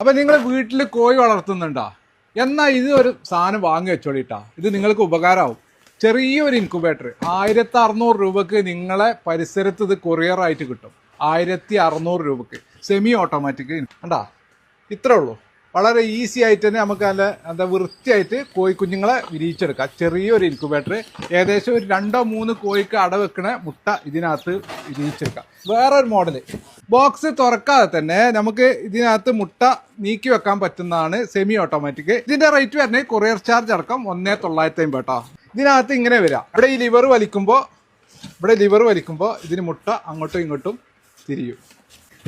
അപ്പൊ നിങ്ങൾ വീട്ടിൽ കോഴി വളർത്തുന്നുണ്ടാ? എന്നാ ഇത് ഒരു സാധനം വാങ്ങി വെച്ചോളിട്ടാ ഇത് നിങ്ങൾക്ക് ഉപകാരമാവും ചെറിയൊരു ഇൻക്യുബേറ്റർ ആയിരത്തി അറുന്നൂറ് രൂപക്ക് നിങ്ങളെ പരിസരത്ത് ഇത് കൊറിയറായിട്ട് കിട്ടും. ആയിരത്തി അറുന്നൂറ് രൂപക്ക്. സെമി ഓട്ടോമാറ്റിക് കണ്ടാ? ഇത്രേ ഉള്ളൂ. വളരെ ഈസി ആയിട്ട് തന്നെ നമുക്ക് നല്ല എന്താ വൃത്തിയായിട്ട് കോഴിക്കുഞ്ഞുങ്ങളെ വിരിയിച്ചെടുക്കാം. ചെറിയൊരു ഇൻക്യുബേറ്റർ ഏകദേശം ഒരു രണ്ടോ മൂന്ന് കോഴിക്ക് അട വെക്കണ മുട്ട ഇതിനകത്ത് വിരിയിച്ചെടുക്കാം. വേറൊരു മോഡൽ ബോക്സ് തുറക്കാതെ തന്നെ നമുക്ക് ഇതിനകത്ത് മുട്ട നീക്കി വെക്കാൻ പറ്റുന്നതാണ് സെമി ഓട്ടോമാറ്റിക് ഇതിന്റെ റേറ്റ് വരുന്നത് കൊറിയർ ചാർജ് അടക്കം ഒന്നേ തൊള്ളായിരത്തി അമ്പത് കേട്ടോ. ഇതിനകത്ത് ഇങ്ങനെ വരാം. ഇവിടെ ഈ ലിവർ വലിക്കുമ്പോൾ ഇവിടെ ലിവർ വലിക്കുമ്പോൾ ഇതിന് മുട്ട അങ്ങോട്ടും ഇങ്ങോട്ടും തിരിയും.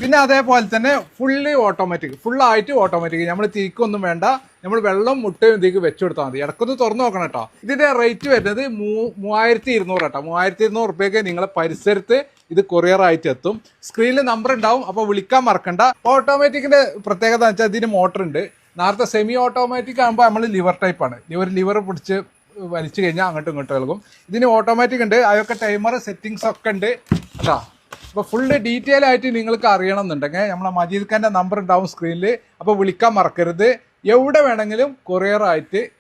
പിന്നെ അതേപോലെ തന്നെ ഫുള്ളി ഓട്ടോമാറ്റിക് ഫുള്ളായിട്ട് ഓട്ടോമാറ്റിക് നമ്മൾ തിരിക്കൊന്നും വേണ്ട. നമ്മൾ വെള്ളം മുട്ടയും ഇതിലേക്ക് വെച്ചു കൊടുത്താൽ മതി. ഇടക്കൊന്ന് തുറന്നു നോക്കണം കേട്ടോ. ഇതിന്റെ റേറ്റ് വരുന്നത് മൂ- മൂവായിരത്തി ഇരുന്നൂറ് കേട്ടോ. മൂവായിരത്തി ഇരുന്നൂറ് റുപ്യക്ക് നിങ്ങളെ പരിസരത്ത് ഇത് കൊറിയർ ആയിട്ട് എത്തും. സ്ക്രീനിൽ നമ്പർ ഉണ്ടാവും. അപ്പോൾ വിളിക്കാൻ മറക്കണ്ട. ഓട്ടോമാറ്റിക്കിന്റെ പ്രത്യേകത എന്ന് വെച്ചാൽ ഇതിന് മോട്ടർ ഉണ്ട്. നേരത്തെ സെമി ഓട്ടോമാറ്റിക് ആകുമ്പോൾ നമ്മൾ ലിവർ ടൈപ്പ് ആണ്. ലിവർ ലിവർ പിടിച്ച് വലിച്ചു കഴിഞ്ഞാൽ അങ്ങോട്ടും ഇങ്ങോട്ടും നൽകും ഇതിന് ഓട്ടോമാറ്റിക് ഉണ്ട്. അതൊക്കെ ടൈമർ സെറ്റിങ്സ് ഒക്കെ ഉണ്ട്. കേട്ടോ. അപ്പോൾ ഫുൾ ഡീറ്റെയിൽ ആയിട്ട് നിങ്ങൾക്ക് അറിയണം എന്നുണ്ടെങ്കിൽ നമ്മളെ മജീദ് ഖാന്റെ നമ്പർ ഉണ്ടാവും സ്ക്രീനിൽ അപ്പോൾ വിളിക്കാൻ മറക്കരുത്. എവിടെ വേണമെങ്കിലും കൊറിയർ ആയിട്ട്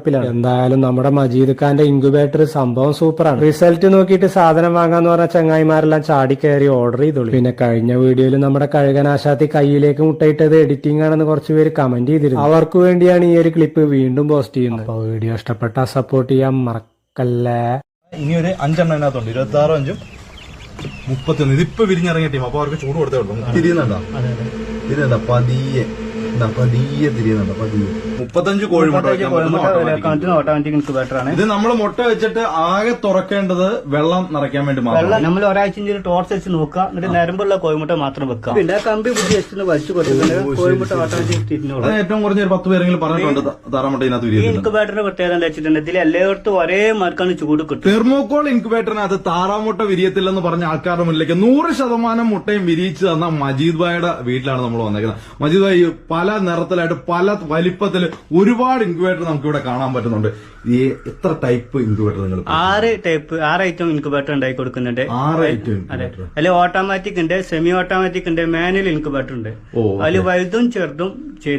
തയ്യാറെടുപ്പിലാണ് എന്തായാലും നമ്മുടെ മജീദ് ഖാന്റെ ഇൻക്യുബേറ്റർ സംഭവം സൂപ്പറാണ്. റിസൾട്ട് നോക്കിയിട്ട് സാധനം വാങ്ങാന്ന് പറഞ്ഞ ചങ്ങായിമാരെല്ലാം ചാടി കയറി ഓർഡർ ചെയ്തോളൂ. പിന്നെ കഴിഞ്ഞ വീഡിയോയിൽ നമ്മുടെ കഴുകനാശാത്തി കയ്യിലേക്ക് മുട്ടയിട്ടത് എഡിറ്റിംഗ് ആണെന്ന് കുറച്ച് പേര് കമന്റ് ചെയ്തിരുന്നു. അവർക്ക് വേണ്ടിയാണ് ഈ ഒരു ക്ലിപ്പ് വീണ്ടും പോസ്റ്റ് ചെയ്യുന്നത്. അപ്പൊ വീഡിയോ ഇഷ്ടപ്പെട്ടാൽ സപ്പോർട്ട് ചെയ്യാൻ മറക്കല്ലേ. ഇനി ഒരു അഞ്ചെണ്ണം അതിനകത്തുണ്ട് ഇരുപത്തി ആറും അഞ്ചും മുപ്പത്തി ഒന്ന് ഇതിപ്പോ വിരിഞ്ഞിറങ്ങിയ ടീം അപ്പൊ അവർക്ക് ചൂട് കൊടുത്തേ ഉള്ളൂ. തിരിയുന്നുണ്ടോ? തിരിയുന്നുണ്ടോ? പതിയെ. പതിയെ തിരിയുന്നുണ്ടോ പതിയെ മുപ്പത്തഞ്ച് കോഴിമുട്ട പറ്റുന്ന ഓട്ടോമാറ്റിക് ഇൻക്യുബേറ്റർ ആണ്. ഇത് നമ്മൾ മുട്ട വെച്ചിട്ട് ആകെ തുറക്കേണ്ടത് വെള്ളം നിറയ്ക്കാൻ വേണ്ടി മാത്രം നമ്മൾ ഒരാഴ്ച ടോർച്ച് വെച്ച് നോക്കുക. എന്നിട്ട് നരമ്പുള്ള കോഴിമുട്ട മാത്രം വെക്കാം പിന്നെ കമ്പി പിടിച്ച് വെച്ചിട്ട് വലിച്ചു കൊടുക്കുന്നുണ്ട് കോഴിമുട്ട ഓട്ടോമാറ്റിക് തിരിഞ്ഞോളൂ ഏറ്റവും കുറഞ്ഞ ഒരു പത്ത് പേരെങ്കിലും പറഞ്ഞിട്ടുണ്ട് താറാമുട്ട ഇതിനകത്ത് ഇൻക്യുബേറ്ററിന്റെ പ്രത്യേകത എന്താ വെച്ചിട്ടുണ്ട്. ഇതിൽ എല്ലായിടത്തും ഒരേ മാർക്കാണ് ചൂട് കിട്ടും തെർമോക്കോൾ ഇൻക്യുബേറ്ററിനകത്ത് താറാമുട്ട വിരിയത്തില്ലെന്ന് പറഞ്ഞ ആൾക്കാരുടെ മുന്നിലേക്ക് നൂറ് ശതമാനം മുട്ടയും വിരിയിച്ചു തന്ന മജീദ് ഭായിയുടെ വീട്ടിലാണ് നമ്മൾ വന്നേക്കുന്നത്. മജീദ് ഭായി പല നിറത്തിലായിട്ട് പല വലിപ്പത്തിൽ ഒരുപാട് ഇൻക്യുബേറ്റർ നമുക്ക് ഇവിടെ കാണാൻ പറ്റുന്നുണ്ട്. ഈ എത്ര ടൈപ്പ് ഇൻക്യുബേറ്റർ നിങ്ങൾ ആറ് ടൈപ്പ് ആറ് ഐറ്റം ഇൻക്യുബേറ്റർ ഉണ്ടായി കൊടുക്കുന്നുണ്ട്. ആറ് ഐറ്റം അതിൽ ഓട്ടോമാറ്റിക് ഉണ്ട് സെമി ഓട്ടോമാറ്റിക് ഉണ്ട് മാനുവൽ ഇൻക്യുബേറ്റർ ഉണ്ട്. ഓ അതിൽ വലുതും ചെറുതും